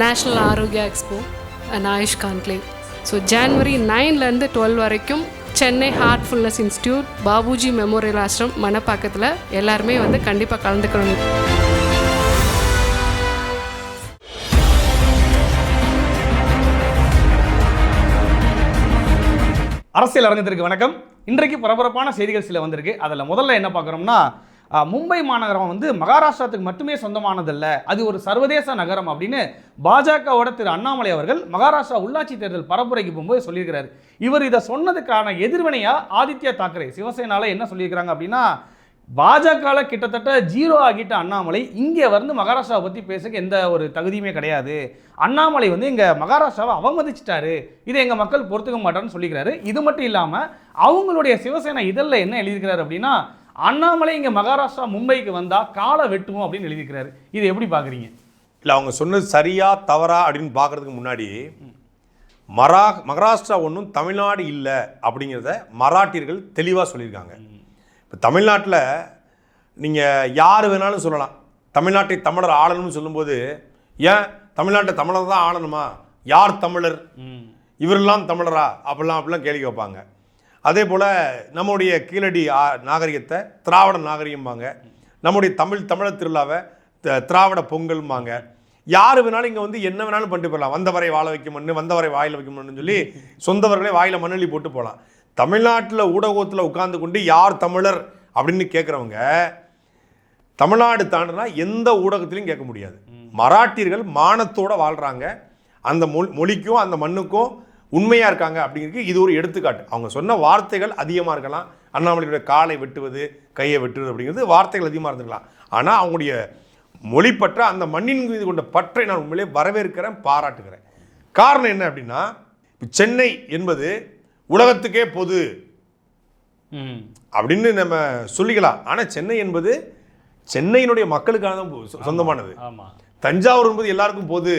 National Arogya expo and AYUSH conclave so January நைன்லேருந்து twelve வரைக்கும் Chennai Heartfulness Institute Babuji memorial ashram மணப்பாக்கத்தில் எல்லாருமே வந்து கண்டிப்பாக கலந்துக்கணும். அரசியல் அறிஞர்களுக்கு வணக்கம். இன்றைக்கு பரபரப்பான செய்திகள் சில வந்திருக்கு. அதில் முதல்ல என்ன பார்க்குறோம்னா மும்பை மாநகரம் வந்து மகாராஷ்டிரத்துக்கு மட்டுமே சொந்தமானதல்ல. அது ஒரு சர்வதேச நகரம் அப்படின்னு பாஜகவோட திரு அண்ணாமலை அவர்கள் மகாராஷ்டிரா உள்ளாட்சி தேர்தல் பரப்புரைக்கு போகும்போது சொல்லியிருக்கிறார். இவர் இதை சொன்னதுக்கான எதிர்வினையா ஆதித்யா தாக்கரே? சிவசேனால என்ன சொல்லியிருக்கிறாங்க அப்படின்னா பாஜகவில் கிட்டத்தட்ட ஜீரோ ஆகிட்ட அண்ணாமலை இங்கே வந்து மகாராஷ்டிராவை பற்றி பேசுக்கு எந்த ஒரு தகுதியுமே கிடையாது. அண்ணாமலை வந்து இங்கே மகாராஷ்டிராவை அவமதிச்சிட்டாரு. இதை எங்கள் மக்கள் பொறுத்துக்க மாட்டான்னு சொல்லிக்கிறாரு. இது மட்டும் இல்லாமல் அவங்களுடைய சிவசேனா இதழில் என்ன எழுதியிருக்கிறாரு அப்படின்னா அண்ணாமலை இங்கே மகாராஷ்டிரா மும்பைக்கு வந்தால் காலை வெட்டுவோம் அப்படின்னு எழுதியிருக்கிறாரு. இதை எப்படி பார்க்குறீங்க? இல்லை அவங்க சொன்னது சரியா தவறா அப்படின்னு பார்க்கறதுக்கு முன்னாடி மரா மகாராஷ்டிரா ஒன்றும் தமிழ்நாடு இல்லை அப்படிங்கிறத மராட்டியர்கள் தெளிவாக சொல்லியிருக்காங்க. இப்போ தமிழ்நாட்டில் நீங்கள் யார் வேணாலும் சொல்லலாம். தமிழ்நாட்டை தமிழர் ஆளணும்னு சொல்லும்போது ஏன் தமிழ்நாட்டை தமிழர் தான் ஆளணுமா? யார் தமிழர்? இவரெல்லாம் தமிழரா? அப்படிலாம் அப்படிலாம் கேள்வி வைப்பாங்க அதே போல் நம்முடைய கீழடி நாகரிகத்தை திராவிட நாகரிகம்பாங்க. நம்முடைய தமிழ் தமிழர் திருவிழாவை த- திராவிட பொங்கல்பாங்க யார் வேணாலும் இங்கே வந்து என்ன வேணாலும் பண்ணிட்டு போகலாம் வந்தவரை வாழ வைக்க மண்ணு வந்தவரை வாயில் வைக்க மண்ணுன்னு சொல்லி சொந்தவர்களே வாயில் மண்ணள்ளி போட்டு போகலாம். தமிழ்நாட்டில் ஊடகத்தில் உட்கார்ந்து கொண்டு யார் தமிழர் அப்படின்னு கேட்குறவங்க தமிழ்நாடு தாண்டினா எந்த ஊடகத்திலையும் கேட்க முடியாது. மராட்டியர்கள் மானத்தோட வாழ்கிறாங்க அந்த மொழி மொழிக்கும் அந்த மண்ணுக்கும் உண்மையாக இருக்காங்க அப்படிங்கிறதுக்கு இது ஒரு எடுத்துக்காட்டு. அவங்க சொன்ன வார்த்தைகள் அதிகமாக இருக்கலாம். அண்ணாமலையுடைய காலை வெட்டுவது கையை வெட்டுவது அப்படிங்கிறது வார்த்தைகள் அதிகமாக இருந்திருக்கலாம். ஆனால் அவங்களுடைய மொழிப்பற்ற அந்த மண்ணின் மீது கொண்ட பற்றை நான் உண்மையிலே வரவேற்கிறேன் பாராட்டுகிறேன். காரணம் என்ன அப்படின்னா சென்னை என்பது உலகத்துக்கே பொது அப்படின்னு நம்ம சொல்லிக்கலாம். ஆனால் சென்னை என்பது சென்னையினுடைய மக்களுக்கான தான் சொந்தமானது. தஞ்சாவூர் என்பது எல்லாருக்கும் பொது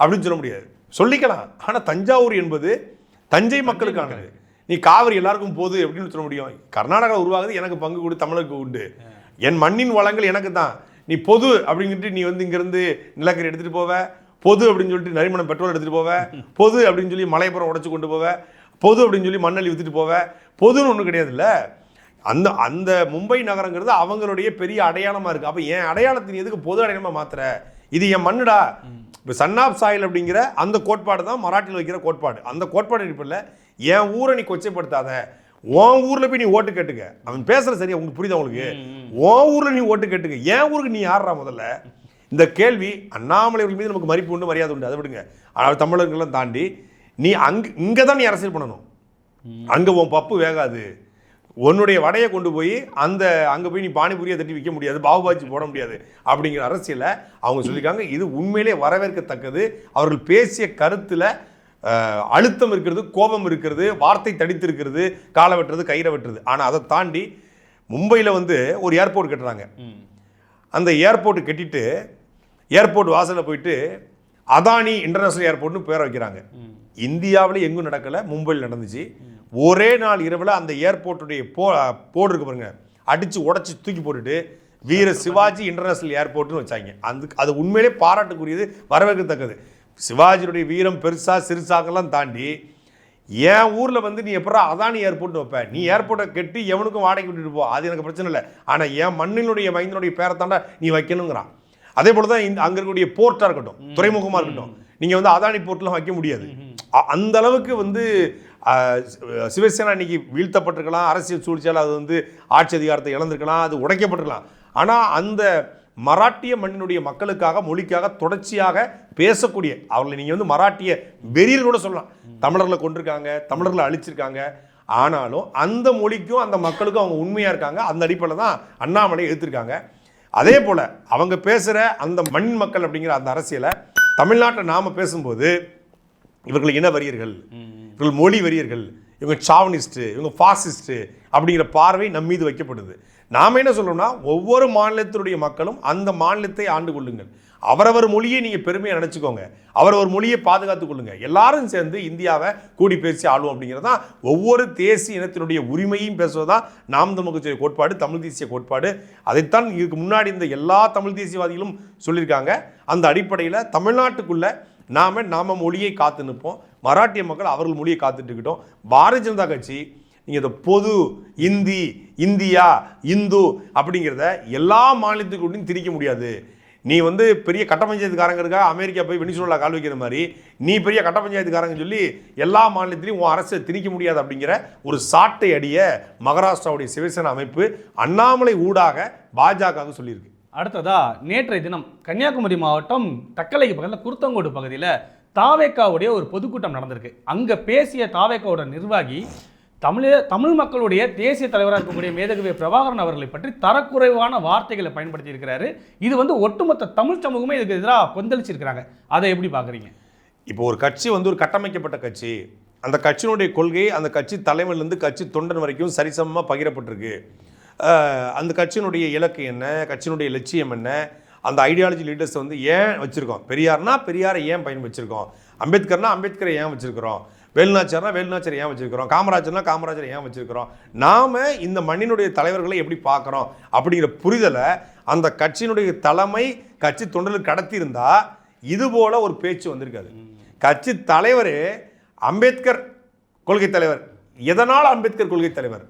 அப்படின்னு சொல்ல முடியாது. சொல்லிக்கலாம். ஆனால் தஞ்சாவூர் என்பது தஞ்சை மக்களுக்கானது. நீ காவிரி எல்லாருக்கும் போது அப்படின்னு சொல்ல முடியும். கர்நாடகா உருவாகுது எனக்கு பங்கு கொடு தமிழுக்கு உண்டு. என் மண்ணின் வளங்கள் எனக்கு தான். நீ பொது அப்படின்ட்டு நீ வந்து இங்கேருந்து நிலக்கரி எடுத்துகிட்டு போவ. பொது அப்படின்னு சொல்லிட்டு நரிமணம் பெட்ரோல் எடுத்துகிட்டு போவ. பொது அப்படின்னு சொல்லி மலைப்புறம் உடைச்சு கொண்டு போவ. பொது அப்படின்னு சொல்லி மண்ணள்ளி வித்துட்டு போவ. பொதுன்னு ஒன்றும் கிடையாதுல்ல. அந்த அந்த மும்பை நகரங்கிறது அவங்களுடைய பெரிய அடையாளமா இருக்கு. அப்ப என் அடையாளத்தின் எதுக்கு பொது அடையாளமா மாத்துற? இது என் மண்ணுடா. இப்போ சன் ஆஃப் சாயில் அப்படிங்கிற அந்த கோட்பாடு தான் மராட்டியில் வைக்கிற கோட்பாடு. அந்த கோட்பாடு அடிப்படையில் என் ஊரை நீ கொச்சைப்படுத்தாத. உன் ஊர்ல போய் நீ ஓட்டு கேட்டுக்க. அவன் பேசுற சரியா? உங்களுக்கு புரியுதா உங்களுக்கு? உன் ஊர்ல நீ ஓட்டு கேட்டுக்க. என் ஊருக்கு நீ யாரா முதல்ல? இந்த கேள்வி அண்ணாமலை மீது நமக்கு மதிப்பு உண்டு மரியாதை உண்டு. அதை விடுங்க. ஆனால் தமிழர்கள்லாம் தாண்டி நீ அங்க இங்கே தான் நீ அரசியல் பண்ணணும். அங்க உன் பப்பு வேகாது. உன்னுடைய வடையை கொண்டு போய் அந்த அங்க போய் நீ பானிபூரியை தட்டி விற்க முடியாது பாவுபாஜி போட முடியாது அப்படிங்கிற அரசியலை அவங்க சொல்லியிருக்காங்க. இது உண்மையிலே வரவேற்கத்தக்கது. அவர்கள் பேசிய கருத்துல அழுத்தம் இருக்கிறது கோபம் இருக்கிறது வார்த்தை தடித்து இருக்கிறது காலை வெட்டுறது கயிறை வெட்டுறது. ஆனா அதை தாண்டி மும்பையில் வந்து ஒரு ஏர்போர்ட் கட்டுறாங்க. அந்த ஏர்போர்ட் கட்டிட்டு ஏர்போர்ட் வாசல்ல போயிட்டு அதானி இன்டர்நேஷனல் ஏர்போர்ட்னு பேரை வைக்கிறாங்க. இந்தியாவில் எங்கும் நடக்கல மும்பையில் நடந்துச்சு. ஒரே நாள் இரவில் அந்த ஏர்போர்ட்டுடைய போ போர்டு இருக்கு பாருங்க. அடிச்சு உடைச்சு தூக்கி போட்டுட்டு வீர சிவாஜி இன்டர்நேஷனல் ஏர்போர்ட்னு வச்சாங்க. அந்த அது உண்மையிலே பாராட்டுக்குரியது வரவேற்கத்தக்கது. சிவாஜியுடைய வீரம் பெருசா சிறுசாக்கெல்லாம் தாண்டி என் ஊரில் வந்து நீ எப்படா அதானி ஏர்போர்ட் வைப்ப? நீ ஏர்போர்ட்டை கட்டி எவனுக்கும் வாடகை விட்டுட்டு போ. அது எனக்கு பிரச்சனை இல்லை. ஆனால் என் மண்ணினுடைய மைந்தனுடைய பேரை தாண்டா நீ வைக்கணுங்கிறான். அதே போல தான் இந்த அங்கே இருக்கக்கூடிய போர்ட்டாக இருக்கட்டும் துறைமுகமாக இருக்கட்டும். நீங்கள் வந்து அதானி போர்ட்லாம் வைக்க முடியாது. அந்த அளவுக்கு வந்து சிவசேனா இன்றைக்கி வீழ்த்தப்பட்டிருக்கலாம் அரசியல் சூழ்ச்சியால் அது வந்து ஆட்சி அதிகாரத்தை இழந்திருக்கலாம் அது உடைக்கப்பட்டிருக்கலாம். ஆனால் அந்த மராட்டிய மண்ணினுடைய மக்களுக்காக மொழிக்காக தொடர்ச்சியாக பேசக்கூடிய அவர்களை நீங்கள் வந்து மராட்டிய வெறியில் கூட சொல்லலாம். தமிழர்களை கொண்டிருக்காங்க தமிழர்களை அழிச்சிருக்காங்க. ஆனாலும் அந்த மொழிக்கும் அந்த மக்களுக்கும் அவங்க உண்மையாக இருக்காங்க. அந்த அடிப்படையில் தான் அண்ணாமலை எடுத்திருக்காங்க அதே போல் அவங்க பேசுகிற அந்த மண் மக்கள் அப்படிங்கிற அந்த அரசியலை தமிழ்நாட்டில் நாம் பேசும்போது இவர்கள் இனவரியர்கள் இவர்கள் மொழி வெறியர்கள் இவங்க சாவனிஸ்ட்டு இவங்க ஃபாசிஸ்ட்டு அப்படிங்கிற பார்வை நம் மீது வைக்கப்படுது. நாம் என்ன சொல்கிறோம்னா ஒவ்வொரு மாநிலத்தினுடைய மக்களும் அந்த மாநிலத்தை ஆண்டு கொள்ளுங்கள். அவரவர் மொழியை நீங்கள் பெருமையாக நினச்சிக்கோங்க. அவரவர் மொழியை பாதுகாத்துக் கொள்ளுங்கள் எல்லாரும் சேர்ந்து இந்தியாவை கூடி பேசி ஆளும் அப்படிங்கிறது தான் ஒவ்வொரு தேசிய இனத்தினுடைய உரிமையும் பேசுவதுதான் நாம் தமிழ் கோட்பாடு தமிழ் தேசிய கோட்பாடு. அதைத்தான் இதுக்கு முன்னாடி இந்த எல்லா தமிழ் தேசியவாதிகளும் சொல்லியிருக்காங்க. அந்த அடிப்படையில் தமிழ்நாட்டுக்குள்ளே நாம நாம மொழியை காத்து நிற்போம். மராட்டிய மக்கள் அவர்கள் மொழியை காத்துட்டுக்கிட்டோம். பாரதிய ஜனதா கட்சி நீங்கள் இந்த பொது இந்தி இந்தியா இந்து அப்படிங்கிறத எல்லா மாநிலத்துக்குள்ளையும் திரிக்க முடியாது. நீ வந்து பெரிய கட்ட பஞ்சாயத்துக்காரங்க இருக்கா அமெரிக்கா போய் வெனிசுலா கால் வைக்கிற மாதிரி நீ பெரிய கட்ட பஞ்சாயத்துக்காரங்க சொல்லி எல்லா மாநிலத்திலையும் உன் அரசை திணிக்க முடியாது அப்படிங்கிற ஒரு சாட்டை அடிய மகாராஷ்டிராவுடைய சிவசேனா அமைப்பு அண்ணாமலை ஊடாக பாஜகவுக்கு சொல்லியிருக்கு. அடுத்ததா நேற்றைய தினம் கன்னியாகுமரி மாவட்டம் தக்கலைக்கு பக்கத்தில் குருத்தங்கோடு பகுதியில் தாவேக்காவுடைய ஒரு பொதுக்கூட்டம் நடந்திருக்கு. அங்கே பேசிய தாவேக்காவோட நிர்வாகி தமிழ தமிழ் மக்களுடைய தேசிய தலைவராக இருக்கக்கூடிய மேதகவி பிரபாகரன் அவர்களை பற்றி தரக்குறைவான வார்த்தைகளை பயன்படுத்தி இருக்கிறாரு. இது வந்து ஒட்டுமொத்த தமிழ் சமூகமே இதுக்கு எதிராக கொந்தளிச்சிருக்கிறாங்க. அதை எப்படி பார்க்குறீங்க? இப்போ ஒரு கட்சி வந்து ஒரு கட்டமைக்கப்பட்ட கட்சி. அந்த கட்சியினுடைய கொள்கை அந்த கட்சி தலைமையிலேருந்து கட்சி தொண்டன் வரைக்கும் சரிசமமாக பகிரப்பட்டிருக்கு. அந்த கட்சியினுடைய இலக்கு என்ன? கட்சியினுடைய லட்சியம் என்ன? அந்த ஐடியாலஜி லீடர்ஸ் வந்து ஏன் வச்சுருக்கோம்? பெரியார்னா பெரியாரை ஏன் பயன் வச்சுருக்கோம்? அம்பேத்கர்னா அம்பேத்கரை ஏன் வச்சுருக்கிறோம்? வேலுநாச்சியார்னா வேலுநாச்சியரை ஏன் வச்சிருக்கிறோம்? காமராஜர்னா காமராஜரை ஏன் வச்சிருக்கிறோம்? நாம இந்த மண்ணினுடைய தலைவர்களை எப்படி பார்க்குறோம்? அப்படிங்கிற புரிதலை அந்த கட்சியினுடைய தலைமை கட்சி தொண்டர்கள் கடத்தியிருந்தா இது போல் ஒரு பேச்சு வந்திருக்காது. கட்சி தலைவர் அம்பேத்கர் கொள்கை தலைவர். எதனால் அம்பேத்கர் கொள்கை தலைவர்?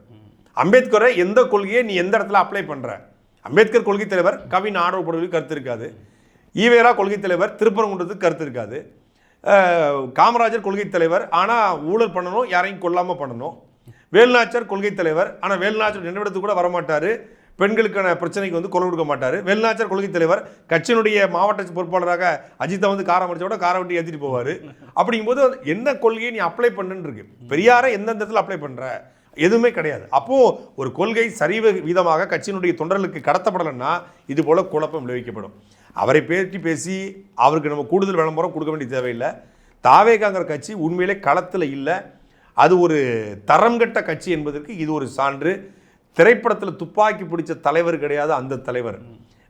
அம்பேத்கரை எந்த கொள்கையை நீ எந்த இடத்துல அப்ளை பண்ணுற அம்பேத்கர் கொள்கை தலைவர் கவின் ஆடவப்படுவதற்கு கருத்து இருக்காது. ஈவேரா கொள்கை தலைவர் திருப்பரங்குன்றத்துக்கு கருத்து இருக்காது. காமராஜர் கொள்கை தலைவர் ஆனால் ஊழல் பண்ணணும் யாரையும் கொல்லாமல் பண்ணணும். வேல்நாச்சர் கொள்கை தலைவர் ஆனால் வேல்நாச்சர் நினைவிடத்துக்கு கூட வரமாட்டார். பெண்களுக்கான பிரச்சனைக்கு வந்து குரல் கொடுக்க மாட்டார். வேலுநாச்சியார் கொள்கை தலைவர் கட்சியினுடைய மாவட்ட பொறுப்பாளராக அஜித்தை வந்து காரம் அடிச்சோட காரை வண்டி ஏற்றிட்டு போவார். அப்படிங்கும்போது என்ன கொள்கையை நீ அப்ளை பண்ணுன்னு இருக்கு. பெரியாரை எந்தெந்த இடத்துல அப்ளை பண்ணுற எதுவுமே கிடையாது. அப்போது ஒரு கொள்கை சரிவு விதமாக கட்சியினுடைய தொண்டர்களுக்கு கடத்தப்படலைன்னா இது போல் குழப்பம் விளைவிக்கப்படும். அவரை பேட்டி பேசி அவருக்கு நம்ம கூடுதல் விளம்பரம் கொடுக்க வேண்டிய தேவையில்லை. தாவேகாங்கிற கட்சி உண்மையிலே களத்தில் இல்லை. அது ஒரு தரம் கெட்ட கட்சி என்பதற்கு இது ஒரு சான்று. திரைப்படத்தில் துப்பாக்கி பிடிச்ச தலைவர் கிடையாது அந்த தலைவர்.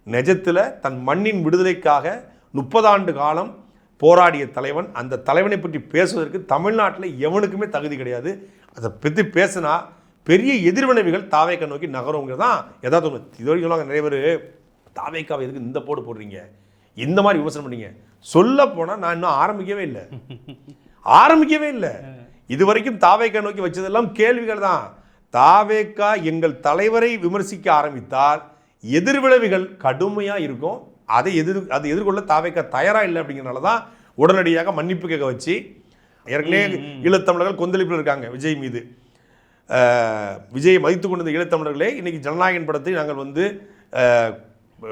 நிஜத்தில் தன் மண்ணின் விடுதலைக்காக முப்பதாண்டு காலம் போராடிய தலைவன் அந்த தலைவனை பற்றி பேசுவதற்கு தமிழ்நாட்டில் எவனுக்குமே தகுதி கிடையாது. அதை பற்றி பேசினா பெரிய எதிர்வினைவுகள் தாவேக்கா நோக்கி நகருங்கிறது தான் எதாவது ஒன்று இது வரைக்கும் சொல்லுவாங்க நிறைய பேர் தாவேக்காவை எதுக்கு இந்த போடு போடுறீங்க? இந்த மாதிரி விமர்சனம் பண்ணீங்க. சொல்ல போனால் நான் இன்னும் ஆரம்பிக்கவே இல்லை. ஆரம்பிக்கவே இல்லை. இது வரைக்கும் தாவேக்கா நோக்கி வச்சதெல்லாம் கேள்விகள் தான். தாவேக்கா எங்கள் தலைவரை விமர்சிக்க ஆரம்பித்தால் எதிர்விளைவுகள் கடுமையாக இருக்கும். அதை எதிர் அதை எதிர்கொள்ள தாவேக்கா தயாராக இல்லை அப்படிங்கிறனால தான் உடனடியாக மன்னிப்பு கேட்க வச்சு ஏற்கனவே ஈழத்தமிழர்கள் கொந்தளிப்பில் இருக்காங்க விஜய் மீது. விஜயை மதித்து கொண்டிருந்த ஈழத்தமிழர்களே இன்னைக்கு ஜனநாயகன் படத்தை நாங்கள் வந்து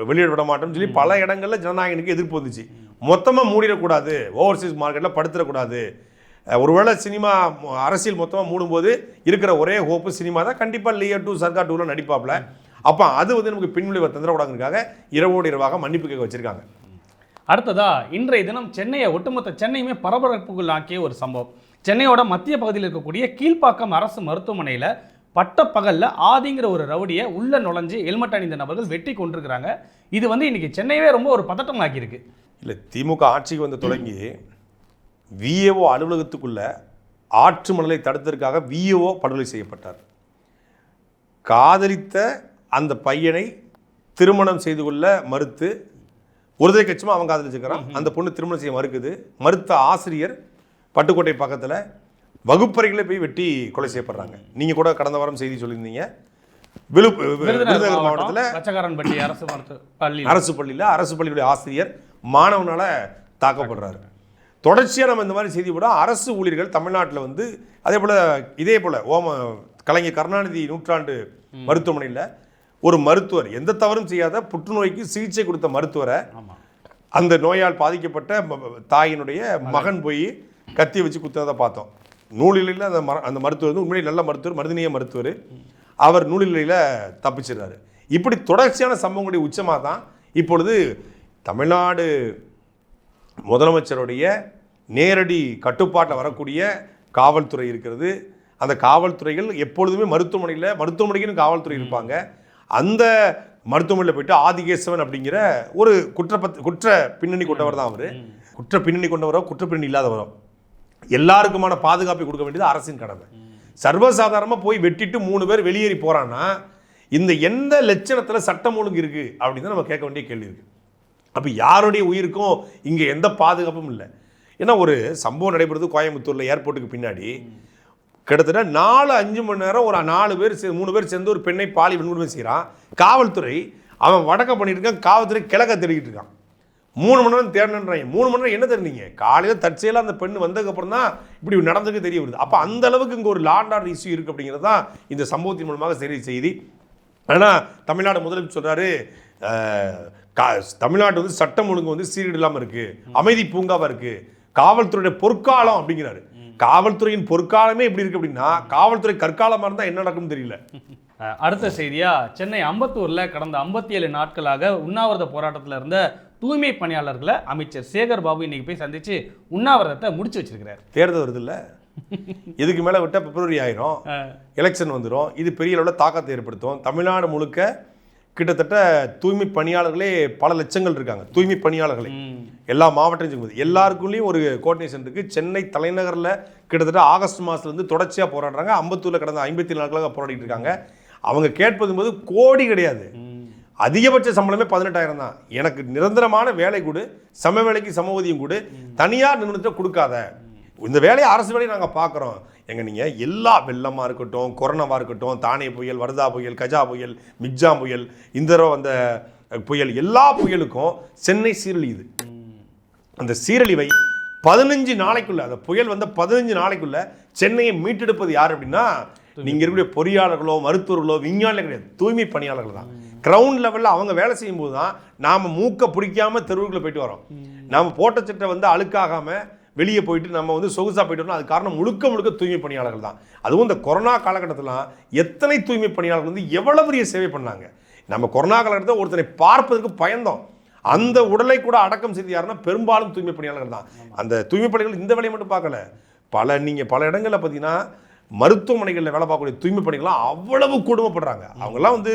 வெளியிட விட மாட்டோம்னு சொல்லி பல இடங்கள்ல ஜனநாயகனுக்கு எதிர்ப்பு வந்துச்சு. மொத்தமாக மூடிடக்கூடாது. ஓவர்சீஸ் மார்க்கெட்டில் படுத்துடக்கூடாது. ஒருவேளை சினிமா அரசியல் மொத்தமாக மூடும்போது இருக்கிற ஒரே ஹோப்பு சினிமா தான். கண்டிப்பாக லியர் டூ சர்க்கார் டூவில் நடிப்பாப்ல. அப்போ அது வந்து நமக்கு பின்விளைவை தந்துடக்கூடாதுக்காக இரவோடு இரவாக மன்னிப்பு கேட்க வச்சிருக்காங்க. அடுத்ததா இன்றைய தினம் சென்னையை ஒட்டுமொத்த சென்னையுமே பரபரப்புக்குள் ஆக்கிய ஒரு சம்பவம். சென்னையோட மத்திய பகுதியில் இருக்கக்கூடிய கீழ்ப்பாக்கம் அரசு மருத்துவமனையில் பட்டப்பகல்ல ஆதிங்கிற ஒரு ரவுடியை உள்ள நுழைஞ்சு ஹெல்மெட் அணிந்த நபர்கள் வெட்டி கொண்டிருக்கிறாங்க இது வந்து இன்னைக்கு சென்னையவே ரொம்ப ஒரு பதட்டம் ஆக்கியிருக்கு இல்லை திமுக ஆட்சிக்கு வந்து தொடங்கி விஏஓ அலுவலகத்துக்குள்ள ஆற்று மணலை தடுத்ததற்காக விஏஓ படுகொலை செய்யப்பட்டார். காதலித்த அந்த பையனை திருமணம் செய்து கொள்ள மறுத்து ஒருதலை கட்சமாக அவன் காதலிச்சுக்கிறான் அந்த பொண்ணு திருமணம் செய்ய மறுக்குது. மறுத்த ஆசிரியர் பட்டுக்கோட்டை பக்கத்தில் வகுப்பறைகளே போய் வெட்டி கொலை செய்யப்படுறாங்க. நீங்கள் கூட கடந்த வாரம் செய்தி சொல்லியிருந்தீங்க. விழு விருதுநகர் மாவட்டத்தில் அரசு பள்ளி. அரசு பள்ளியில் அரசு பள்ளியுடைய ஆசிரியர் மாணவனால தாக்கப்படுறாரு. தொடர்ச்சியாக நம்ம இந்த மாதிரி செய்தி போட அரசு ஊழியர்கள் தமிழ்நாட்டில் வந்து அதே போல் இதே போல் ஓம கலைஞர் கருணாநிதி நூற்றாண்டு மருத்துவமனையில் ஒரு மருத்துவர். எந்த தவறும் செய்யாத புற்றுநோய்க்கு சிகிச்சை கொடுத்த மருத்துவரை அந்த நோயால் பாதிக்கப்பட்ட தாயினுடைய மகன். போய் கத்தி வச்சு குத்துனதை பார்த்தோம். நூலிலையில் அந்த மர அந்த மருத்துவர் வந்து உண்மையிலே நல்ல மருத்துவர் மருதினிய மருத்துவர். அவர் நூலிலையில் தப்பிச்சிடுறாரு. இப்படி தொடர்ச்சியான சம்பவங்களுடைய உச்சமாக தான் இப்பொழுது தமிழ்நாடு முதலமைச்சருடைய நேரடி கட்டுப்பாட்டில் வரக்கூடிய காவல்துறை இருக்கிறது. அந்த காவல்துறைகள் எப்பொழுதுமே மருத்துவமனையில் மருத்துவமனைக்குன்னு காவல்துறை இருப்பாங்க. அந்த மருத்துவமனையில் போயிட்டு ஆதிகேசவன் அப்படிங்கிற ஒரு குற்றப்பத் குற்ற பின்னணி கொண்டவர் தான் அவர். குற்ற பின்னணி கொண்டவரோ குற்ற பின்னணி இல்லாதவரோ எல்லாருக்குமான பாதுகாப்பை கொடுக்க வேண்டியது அரசின் கடமை. சர்வசாதாரணமாக போய் வெட்டிட்டு மூணு பேர் வெளியேறி போறான்னா இந்த எந்த லட்சணத்தில் சட்டம் ஒழுங்கு இருக்கு அப்படின்னு தான் நம்ம கேட்க வேண்டிய கேள்வி இருக்கு. அப்போ யாருடைய உயிருக்கும் இங்கே எந்த பாதுகாப்பும் இல்லை. ஏன்னா ஒரு சம்பவம் நடைபெறுது கோயம்புத்தூரில் ஏர்போர்ட்டுக்கு பின்னாடி. கிட்டத்தட்ட நாலு அஞ்சு மணி நேரம் ஒரு நாலு பேர் மூணு பேர் சேர்ந்து ஒரு பெண்ணை பாலி வன்கொடுமை செய்கிறான் காவல்துறை அவன் வடக்க பண்ணிட்டு இருக்கான் காவல்துறை கிழக்க தேடிக்கிட்டு இருக்கான். மூணு மணி நேரம் தேடணுன்றாங்க. மூணு மணி நேரம் என்ன தெரிஞ்சீங்க காலையில் தற்செயலாக அந்த பெண் வந்ததுக்கப்புறம் தான் இப்படி நடந்துக்கு தெரிய வருது. அப்போ அந்த அளவுக்கு இங்கே ஒரு லாண்ட் ஆர்டர் இஷ்யூ இருக்குது அப்படிங்கிறது தான் இந்த சம்பவத்தின் மூலமாக சரி செய்தி. ஆனால் தமிழ்நாடு முதலமைச்சர் சொல்கிறாரு கா- தமிழ்நாடு வந்து சட்டம் ஒழுங்கு வந்து சீரீடு இல்லாமல் இருக்குது அமைதி பூங்காவாக இருக்குது காவல்துறையுடைய பொற்காலம் அப்படிங்கிறாரு. காவல்துறையின் பொற்காலமே எப்படி இருக்கு அப்படின்னா காவல்துறை கற்காலமா இருந்தா என்ன நடக்கும்னு தெரியல. அடுத்த செய்தியா சென்னை அம்பத்தூர்ல கடந்த 57 ஏழு நாட்களாக உண்ணாவிரத போராட்டத்தில் இருந்த தூய்மை பணியாளர்களை அமைச்சர் சேகர் பாபு இன்னைக்கு போய் சந்திச்சு உண்ணாவிரதத்தை முடிச்சு வச்சிருக்கிறார். தேர்தல் வருது இல்ல? இதுக்கு மேல விட்டா பிப்ரவரி ஆயிரும். எலெக்ஷன் வந்துடும் இது பெரிய அளவில் தாக்கத்தை ஏற்படுத்தும். தமிழ்நாடு முழுக்க கிட்டத்தட்ட தூய்மை பணியாளர்களே பல லட்சங்கள் இருக்காங்க. தூய்மை பணியாளர்களே. எல்லா சேர்ந்து எல்லாருக்குள்ளேயும் ஒரு கோஆர்டினேஷன் இருக்கு. சென்னை தலைநகரில் கிட்டத்தட்ட ஆகஸ்ட் மாதத்துலேருந்து தொடர்ச்சியாக போராடுறாங்க. அம்பத்தூரில் கடந்த ஐம்பத்தி நாட்களாக போராடிட்டு இருக்காங்க. அவங்க கேட்பது போது கோடி கிடையாது. அதிகபட்ச சம்பளமே பதினெட்டாயிரம் தான். எனக்கு நிரந்தரமான வேலை கொடு சம வேலைக்கு சம ஊதியம் கொடு தனியார் நிறுவனத்தை கொடுக்காத. இந்த வேலையை அரசு வேலையை நாங்கள் பார்க்குறோம். எங்க நீங்கள் எல்லா வெள்ளமாக இருக்கட்டும் கொரோனாவாக இருக்கட்டும் தானே புயல் வரதா புயல் கஜா புயல் மிக்ஜா புயல் இந்த தடவை வந்த புயல் எல்லா புயலுக்கும் சென்னை சீரழியுது அந்த சீரழிவை பதினஞ்சு நாளைக்குள்ள அந்த புயல் வந்த பதினஞ்சு நாளைக்குள்ள சென்னையை மீட்டெடுப்பது யார் அப்படின்னா நீங்கள் இருக்கக்கூடிய பொறியாளர்களோ மருத்துவர்களோ விஞ்ஞானிகள் கிடையாது. தூய்மை பணியாளர்கள் தான். கிரவுண்ட் லெவலில் அவங்க வேலை செய்யும்போது தான் நாம் மூக்கை பிடிக்காம தெருவுக்குள்ளே போயிட்டு வரோம். நாம் போட்ட சட்டை வந்து அழுக்காகாமல் வெளியே போயிட்டு நம்ம வந்து சொகுசாக போயிட்டோம்னா வரணும் அது காரணம் முழுக்க முழுக்க தூய்மை பணியாளர்கள் தான். அதுவும் இந்த கொரோனா காலகட்டத்தில் எத்தனை தூய்மை பணியாளர்கள் வந்து எவ்வளோ பெரிய சேவை பண்ணாங்க? நம்ம கொரோனா காலகட்டத்தில் ஒருத்தனை பார்ப்பதற்கு பயந்தோம். அந்த உடலை கூட அடக்கம் செய்து யாருன்னா பெரும்பாலும் தூய்மை பணியாளர்கள் தான். அந்த தூய்மை பணிகள் இந்த வேலையை மட்டும் பார்க்கல. பல நீங்கள் பல இடங்களில் பார்த்தீங்கன்னா மருத்துவமனைகளில் வேலை பார்க்கக்கூடிய தூய்மை பணிகள்லாம் அவ்வளவு கொடுமைப்படுறாங்க. அவங்கெல்லாம் வந்து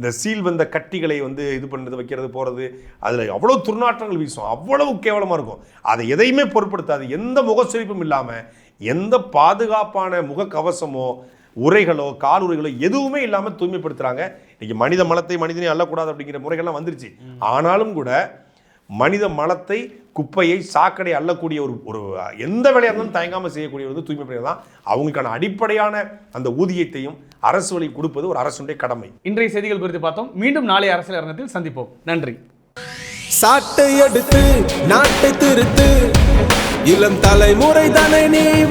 இந்த சீல் வந்த கட்டிகளை வந்து இது பண்ணுறது வைக்கிறது போகிறது அதில் அவ்வளோ துர்நாற்றங்கள் வீசும் அவ்வளவு கேவலமாக இருக்கும். அதை எதையுமே பொருட்படுத்தாது. எந்த முகச்சுழிப்பும் இல்லாமல் எந்த பாதுகாப்பான முகக்கவசமோ உரைகளோ கால் உரைகளோ எதுவுமே இல்லாமல் தூய்மைப்படுத்துறாங்க. இன்னைக்கு மனித மலத்தை மனிதனே அள்ளக்கூடாது அப்படிங்கிற முறைகள்லாம் வந்துருச்சு. ஆனாலும் கூட மனித மலத்தை குப்பையை சாக்கடை அள்ளக்கூடிய ஒரு ஒரு எந்த வேலையாக இருந்தாலும் தயங்காமல் செய்யக்கூடிய வந்து தூய்மை பணிகள் தான். அவங்களுக்கான அடிப்படையான அந்த ஊதியத்தையும் அரசு வழி கொடுப்பது ஒரு அரசுடைய கடமை. இன்றைய செய்திகள் குறித்து பார்த்தோம். மீண்டும் நாளை அரசியல் அரங்கத்தில் சந்திப்போம். நன்றி. சாட்டை எடுத்து நாட்டை திருத்து. இளம் தலைமுறை தானே நீ